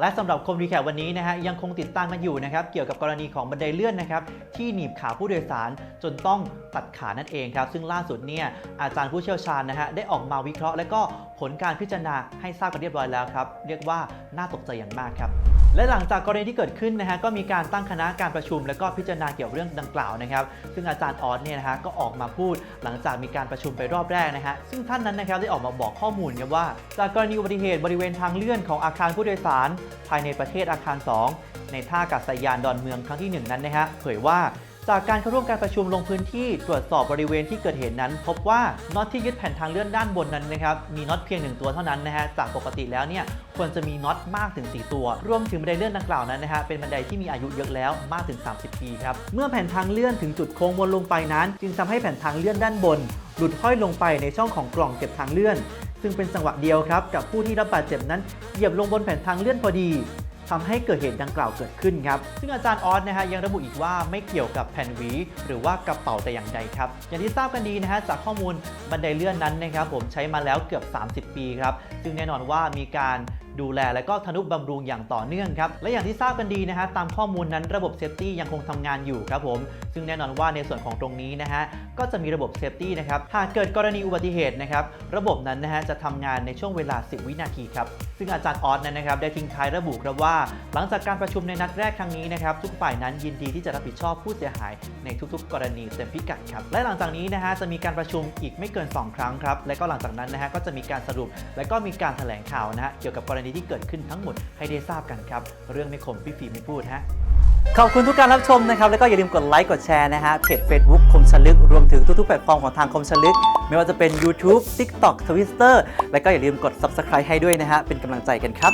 และสำหรับคมรีแคปวันนี้นะฮะยังคงติดตามกันอยู่นะครับเกี่ยวกับกรณีของบันไดเลื่อนนะครับที่หนีบขาผู้โดยสารจนต้องตัดขานั่นเองครับซึ่งล่าสุดเนี่ยอาจารย์ผู้เชี่ยวชาญนะฮะได้ออกมาวิเคราะห์ และก็ผลการพิจารณาให้ทราบกันเรียบร้อยแล้วครับเรียกว่าน่าตกใจอย่างมากครับ และหลังจากกรณีที่เกิดขึ้นนะฮะก็มีการตั้งคณะการประชุม และก็พิจารณาเกี่ยวเรื่องดังกล่าวนะครับ ซึ่งอาจารย์ออสเนี่ยนะฮะก็ออกมาพูดหลังจากมีการประชุมไปรอบแรกนะฮะซึ่งท่านนั้นนะครับได้ออกมาบอกข้อมูลว่า จากกรณีอุบัติเหตุบริเวณทางเลื่อนของอาคารผู้โดยสาร ภายในประเทศอาคาร 2 ในท่าอากาศยานดอนเมืองครั้งที่ 1 นั้นนะฮะเผยว่า จากการเข้าร่วมการประชุมลงพื้นที่ตรวจสอบบริเวณที่เกิดเหตุนั้น พบว่าน็อตที่ยึดแผ่นทางเลื่อนด้านบนนั้นนะครับมีน็อตเพียงหนึ่งตัวเท่านั้นนะฮะจากปกติแล้วเนี่ยควรจะมีน็อตมากถึง 4 ตัว รวมถึงบันไดเลื่อนดังกล่าวนั้นนะฮะเป็นบันไดที่มีอายุเยอะแล้วมากถึง 30 ปีครับเมื่อแผ่นทางเลื่อนถึงจุดโค้งวนลงไปนั้น จึงทำให้แผ่นทางเลื่อนด้านบน หลุดห้อยลงไปในช่องของกล่องเก็บทางเลื่อน ซึ่งเป็นจังหวะเดียวครับกับผู้ที่รับบาดเจ็บนั้นเหยียบลงบนแผ่นทางเลื่อนพอดี ทำให้เกิดเหตุดังกล่าวเกิดขึ้นครับ ซึ่งอาจารย์ออสนะฮะยังระบุอีกว่าไม่เกี่ยวกับแผ่นหวี หรือว่ากระเป๋าแต่อย่างใดครับ อย่างที่ทราบกันดีนะฮะจากข้อมูลบันไดเลื่อนนั้นนะครับผมใช้มาแล้วเกือบ 30 ปีครับ ซึ่งแน่นอนว่ามีการ ดูแลและก็ทนุบำรุงอย่างต่อเนื่องครับและอย่างที่ทราบกันดีนะฮะตามข้อมูลนั้นระบบเซฟตี้ยังคงทำงานอยู่ครับผมซึ่งแน่นอนว่าในส่วนของตรงนี้นะฮะก็จะมีระบบเซฟตี้นะครับหากเกิดกรณีอุบัติเหตุนะครับระบบนั้นนะฮะจะทำงานในช่วงเวลา 10 วินาทีครับซึ่งอาจารย์ออสนั้นนะครับได้ทิ้งท้ายระบุครับว่า หลังจากการประชุมในนัดแรกครั้งนี้นะครับทุกฝ่ายนั้นยินดีที่จะรับผิดชอบผู้เสียหายในทุกๆ กรณีเต็มพิกัดครับและหลังจากนี้นะฮะจะมีการประชุมอีกไม่เกิน 2 ครั้งครับและก็หลังจากนั้นนะฮะก็จะมีการสรุป และก็มีการแถลงข่าวนะฮะเกี่ยวกับกรณีที่เกิดขึ้นทั้งหมดให้ได้ทราบกันครับ เรื่องไม่คมพี่ฟีไม่พูดฮะขอบคุณทุกการรับชมนะครับ แล้วก็อย่าลืมกดไลค์กดแชร์นะฮะเพจ Facebook คมชลึก รวมถึงทุกๆแพลตฟอร์มของทางคมชลึก ไม่ว่าจะเป็น YouTube TikTok Twitter และก็อย่าลืมกด Subscribe ให้ด้วยนะฮะเป็นกำลังใจกันครับ